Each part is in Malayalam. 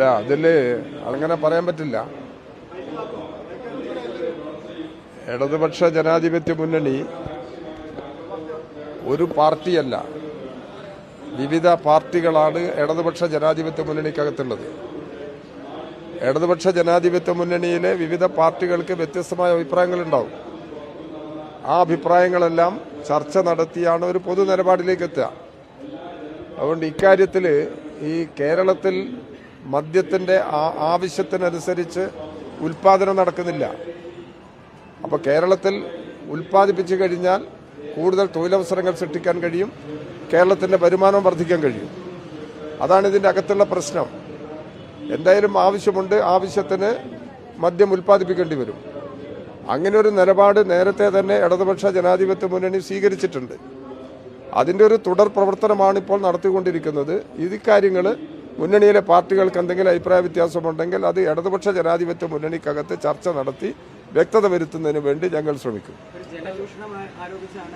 അല്ല അതിൽ അങ്ങനെ പറയാൻ പറ്റില്ല. ഇടതുപക്ഷ ജനാധിപത്യ മുന്നണി ഒരു പാർട്ടിയല്ല. വിവിധ പാർട്ടികളാണ് ഇടതുപക്ഷ ജനാധിപത്യ മുന്നണിക്കകത്തുള്ളത്. ഇടതുപക്ഷ ജനാധിപത്യ മുന്നണിയിലെ വിവിധ പാർട്ടികൾക്ക് വ്യത്യസ്തമായ അഭിപ്രായങ്ങളുണ്ടാവും. ആ അഭിപ്രായങ്ങളെല്ലാം ചർച്ച നടത്തിയാണ് ഒരു പൊതു നിലപാടിലേക്ക് എത്തുക അതുകൊണ്ട് ഇക്കാര്യത്തിൽ ഈ കേരളത്തിൽ മദ്യത്തിന്റെ ആവശ്യത്തിനനുസരിച്ച് ഉൽപാദനം നടക്കുന്നില്ല. അപ്പോൾ കേരളത്തിൽ ഉൽപ്പാദിപ്പിച്ചു കഴിഞ്ഞാൽ കൂടുതൽ തൊഴിലവസരങ്ങൾ സൃഷ്ടിക്കാൻ കഴിയും കേരളത്തിന്റെ വരുമാനം വർദ്ധിക്കാൻ കഴിയും. അതാണ് ഇതിന്റെ അകത്തുള്ള പ്രശ്നം. എന്തായാലും ആവശ്യമുണ്ട് ആവശ്യത്തിന് മദ്യം ഉൽപ്പാദിപ്പിക്കേണ്ടി വരും. അങ്ങനെ ഒരു നിലപാട് നേരത്തെ തന്നെ ഇടതുപക്ഷ ജനാധിപത്യ മുന്നണി സ്വീകരിച്ചിട്ടുണ്ട്. അതിന്റെ ഒരു തുടർ പ്രവർത്തനമാണ് ഇപ്പോൾ നടത്തിക്കൊണ്ടിരിക്കുന്നത്. ഇത് കാര്യങ്ങൾ മുന്നണിയിലെ പാർട്ടികൾക്ക് എന്തെങ്കിലും അഭിപ്രായ വ്യത്യാസമുണ്ടെങ്കിൽ അത് ഇടതുപക്ഷ ജനാധിപത്യ മുന്നണിക്കകത്ത് ചർച്ച നടത്തി വ്യക്തത വരുത്തുന്നതിന് വേണ്ടി ഞങ്ങൾ ശ്രമിക്കും.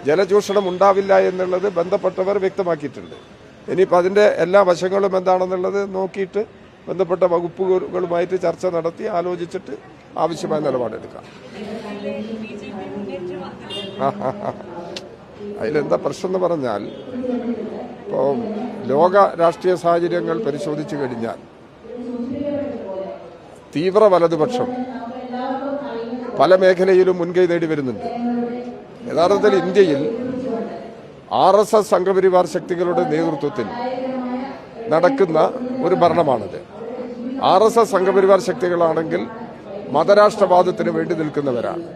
ജലചൂഷണം ഉണ്ടാവില്ല എന്നുള്ളത് ബന്ധപ്പെട്ടവർ വ്യക്തമാക്കിയിട്ടുണ്ട്. ഇനിയിപ്പോൾ അതിന്റെ എല്ലാ വശങ്ങളും എന്താണെന്നുള്ളത് നോക്കിയിട്ട് ബന്ധപ്പെട്ട വകുപ്പുകളുമായിട്ട് ചർച്ച നടത്തി ആലോചിച്ചിട്ട് ആവശ്യമായ നിലപാടെടുക്കാം. അതിലെന്താ പ്രശ്നം എന്ന് പറഞ്ഞാൽ ഇപ്പോൾ ലോക രാഷ്ട്രീയ സാഹചര്യങ്ങൾ പരിശോധിച്ചു കഴിഞ്ഞാൽ തീവ്ര വലതുപക്ഷം പല മേഖലയിലും മുൻകൈ നേടി വരുന്നുണ്ട്. യഥാർത്ഥത്തിൽ ഇന്ത്യയിൽ ആർ എസ് എസ് സംഘപരിവാർ ശക്തികളുടെ നേതൃത്വത്തിൽ നടക്കുന്ന ഒരു ഭരണമാണിത്. ആർ എസ് എസ് സംഘപരിവാർ ശക്തികളാണെങ്കിൽ മതരാഷ്ട്രവാദത്തിന് വേണ്ടി നിൽക്കുന്നവരാണ്.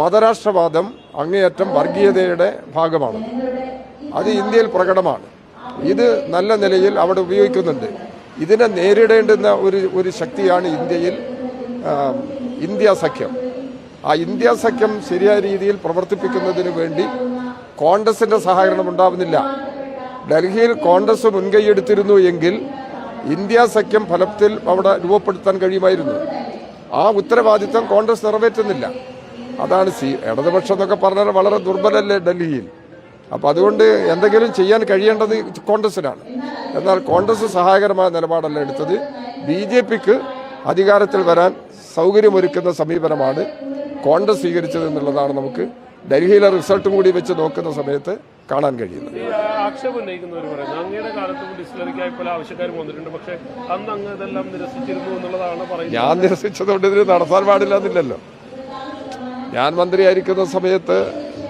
മതരാഷ്ട്രവാദം അങ്ങേയറ്റം വർഗീയതയുടെ ഭാഗമാണ്. അത് ഇന്ത്യയിൽ പ്രകടമാണ്. ഇത് നല്ല നിലയിൽ അവിടെ ഉപയോഗിക്കുന്നുണ്ട്. ഇതിനെ നേരിടേണ്ടുന്ന ഒരു ഒരു ശക്തിയാണ് ഇന്ത്യയിൽ ഇന്ത്യ സഖ്യം. ആ ഇന്ത്യ സഖ്യം ശരിയായ രീതിയിൽ പ്രവർത്തിപ്പിക്കുന്നതിന് വേണ്ടി കോൺഗ്രസിന്റെ സഹകരണം ഉണ്ടാവുന്നില്ല. ഡൽഹിയിൽ കോൺഗ്രസ് മുൻകൈയെടുത്തിരുന്നു എങ്കിൽ ഇന്ത്യ സഖ്യം ഫലത്തിൽ അവിടെ രൂപപ്പെടുത്താൻ കഴിയുമായിരുന്നു. ആ ഉത്തരവാദിത്തം കോൺഗ്രസ് നിറവേറ്റുന്നില്ല. അതാണ് സി ഇടതുപക്ഷം എന്നൊക്കെ പറഞ്ഞാൽ വളരെ ദുർബലല്ലേ ഡൽഹിയിൽ? അപ്പം അതുകൊണ്ട് എന്തെങ്കിലും ചെയ്യാൻ കഴിയേണ്ടത് കോൺഗ്രസിനാണ്. എന്നാൽ കോൺഗ്രസ് സഹായകരമായ നിലപാടല്ല എടുത്തത്. ബി ജെ പിക്ക് അധികാരത്തിൽ വരാൻ സൗകര്യമൊരുക്കുന്ന സമീപനമാണ് കോൺഗ്രസ് സ്വീകരിച്ചത് എന്നുള്ളതാണ് നമുക്ക് ഡൽഹിയിലെ റിസൾട്ടും കൂടി വെച്ച് നോക്കുന്ന സമയത്ത് കാണാൻ കഴിയുന്നത്. ഈ ആക്ഷേപം ഉന്നയിക്കുന്നവർ പറയുന്നത് അങ്ങയുടെ കാലത്തും ഡിസ്റ്റിലറിക്കായി പല ആവശ്യക്കാർ വന്നിട്ടുണ്ട്. പക്ഷെ അന്ന് അങ്ങ് ഇതെല്ലാം നിരസിച്ചിരുന്നു എന്നുള്ളതാണ് പറയുന്നത്. ഞാൻ നിരസിച്ചതുകൊണ്ട് ഇതിന് നടത്താൻ പാടില്ല എന്നില്ലല്ലോ ഞാൻ മന്ത്രിയായിരിക്കുന്ന സമയത്ത്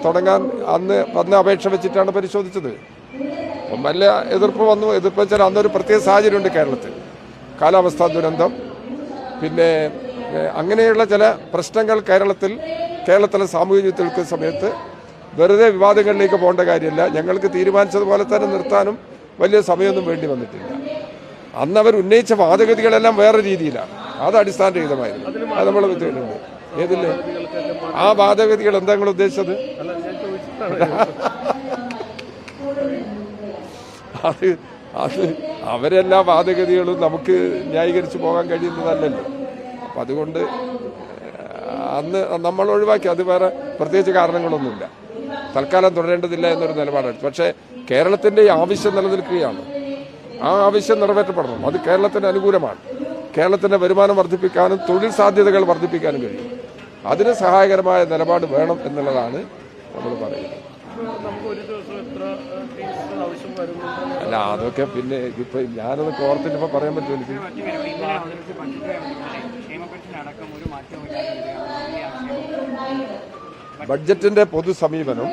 തുടങ്ങാൻ അന്ന് വന്ന അപേക്ഷ വെച്ചിട്ടാണ് പരിശോധിച്ചത്. വലിയ എതിർപ്പ് വന്നു എതിർപ്പ് വെച്ചാൽ അന്നൊരു പ്രത്യേക സാഹചര്യമുണ്ട് കേരളത്തിൽ. കാലാവസ്ഥാ ദുരന്തം പിന്നെ അങ്ങനെയുള്ള ചില പ്രശ്നങ്ങൾ കേരളത്തിൽ കേരളത്തിലെ സാമൂഹ്യ ജീവിതത്തിൽ സമയത്ത് വെറുതെ വിവാദങ്ങളിലേക്ക് പോകേണ്ട കാര്യമില്ല. ഞങ്ങൾക്ക് തീരുമാനിച്ചതുപോലെ തന്നെ നിർത്താനും വലിയ സമയമൊന്നും വേണ്ടി വന്നിട്ടില്ല. അന്ന് അവർ ഉന്നയിച്ച വാദഗതികളെല്ലാം വേറെ രീതിയിലാണ്. അത് അടിസ്ഥാനരഹിതമായിരുന്നു. അത് നമ്മൾ ഏതില്ലേ ആ വാദഗതികൾ എന്താ നിങ്ങൾ ഉദ്ദേശിച്ചത്? അത് അത് അവരെല്ലാ വാദഗതികളും നമുക്ക് ന്യായീകരിച്ച് പോകാൻ കഴിയുന്നതല്ലല്ലോ. അപ്പം അതുകൊണ്ട് അന്ന് നമ്മൾ ഒഴിവാക്കി. അത് വേറെ പ്രത്യേകിച്ച് കാരണങ്ങളൊന്നുമില്ല. തൽക്കാലം തുടരേണ്ടതില്ല എന്നൊരു നിലപാടാണ് പക്ഷേ കേരളത്തിന്റെ ആവശ്യം നിലനിൽക്കുകയാണ്. ആ ആവശ്യം നിറവേറ്റപ്പെടണം. അത് കേരളത്തിന് അനുകൂലമാണ്. കേരളത്തിന്റെ വരുമാനം വർദ്ധിപ്പിക്കാനും തൊഴിൽ സാധ്യതകൾ വർദ്ധിപ്പിക്കാനും കഴിയും. അതിന് സഹായകരമായ നിലപാട് വേണം എന്നുള്ളതാണ് നമ്മൾ പറയുന്നത് അല്ല അതൊക്കെ പിന്നെ ഇപ്പൊ ഞാനത് ഓർത്തിട്ട് ഇപ്പൊ പറയാൻ പറ്റുമോ എനിക്ക്? ബഡ്ജറ്റിന്റെ പൊതു സമീപനം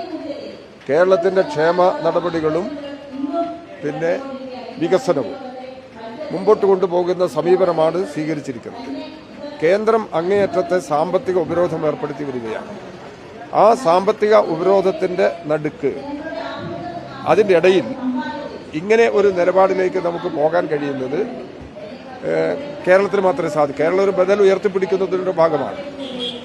കേരളത്തിന്റെ ക്ഷേമ നടപടികളും പിന്നെ വികസനവും മുമ്പോട്ട് കൊണ്ടുപോകുന്ന സമീപനമാണ് സ്വീകരിച്ചിരിക്കുന്നത്. കേന്ദ്രം അങ്ങേയറ്റത്തെ സാമ്പത്തിക ഉപരോധം ഏർപ്പെടുത്തി വരികയാണ്. ആ സാമ്പത്തിക ഉപരോധത്തിന്റെ നടുക്ക് അതിന്റെ ഇടയിൽ ഇങ്ങനെ ഒരു നിലപാടിലേക്ക് നമുക്ക് പോകാൻ കഴിയുന്നത് കേരളത്തിന് മാത്രമേ സാധിക്കൂ കേരളം ഒരു ബദൽ ഉയർത്തിപ്പിടിക്കുന്നതിന്റെ ഭാഗമാണ്.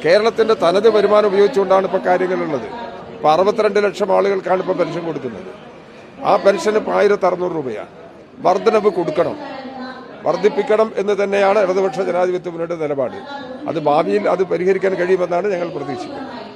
കേരളത്തിന്റെ തനത് വരുമാനം ഉപയോഗിച്ചുകൊണ്ടാണ് ഇപ്പോൾ കാര്യങ്ങളുള്ളത്. ഇപ്പോൾ അറുപത്തിരണ്ട് ലക്ഷം ആളുകൾക്കാണ് ഇപ്പോൾ പെൻഷൻ കൊടുക്കുന്നത്. ആ പെൻഷൻ ഇപ്പോൾ ആയിരത്തി അറുന്നൂറ് രൂപയാണ് വർധനവ് കൊടുക്കണം. വർദ്ധിപ്പിക്കണം എന്ന് തന്നെയാണ് ഇടതുപക്ഷ ജനാധിപത്യ മുന്നോട്ട് നിലപാട്. അത് ഭാവിയിൽ അത് പരിഹരിക്കാൻ കഴിയുമെന്നാണ് ഞങ്ങൾ പ്രതീക്ഷിക്കുന്നത്.